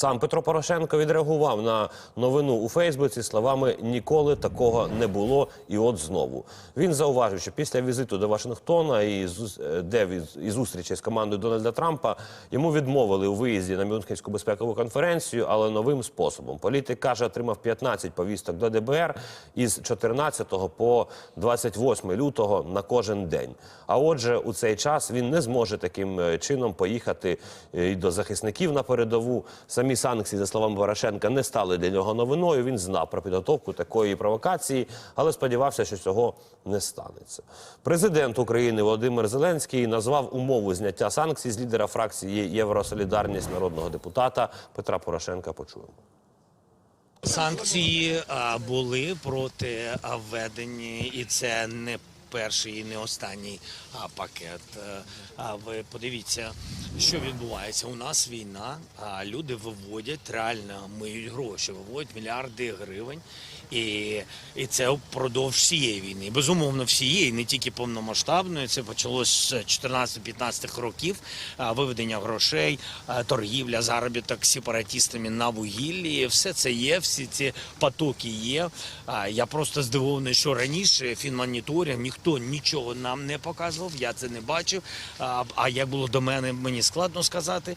Сам Петро Порошенко відреагував на новину у Фейсбуці словами ніколи такого не було. І от знову він зауважив, що після візиту до Вашингтона і е, де і зустрічі з командою Дональда Трампа йому відмовили у виїзді на Мюнхенську безпекову конференцію, але новим способом. Політик каже, отримав 15 повісток до ДБР із 14 по 28 лютого на кожен день. А отже, у цей час він не зможе таким е, чином поїхати е, і до захисників на передову. Самі санкції, за словами Порошенка, не стали для нього новиною. Він знав про підготовку такої провокації, але сподівався, що цього не станеться. Президент України Володимир Зеленський назвав умову зняття санкцій з лідера фракції Євросолідарність народного депутата Петра Порошенка. Почуємо. Санкції були проти введені, і це не перший і не останній а, пакет. Е, А ви подивіться, що відбувається. У нас війна, а люди виводять реально миють гроші, виводять мільярди гривень. І, і це впродовж всієї війни. Безумовно, всієї, не тільки повномасштабної. Це почалось з 14-15 років. Виведення грошей, торгівля, заробіток сепаратістами на вугіллі. Все це є, всі ці потоки є. Я просто здивований, що раніше фінмоніторинг ніхто нічого нам не показував. Я це не бачив. А як було до мене, мені складно сказати.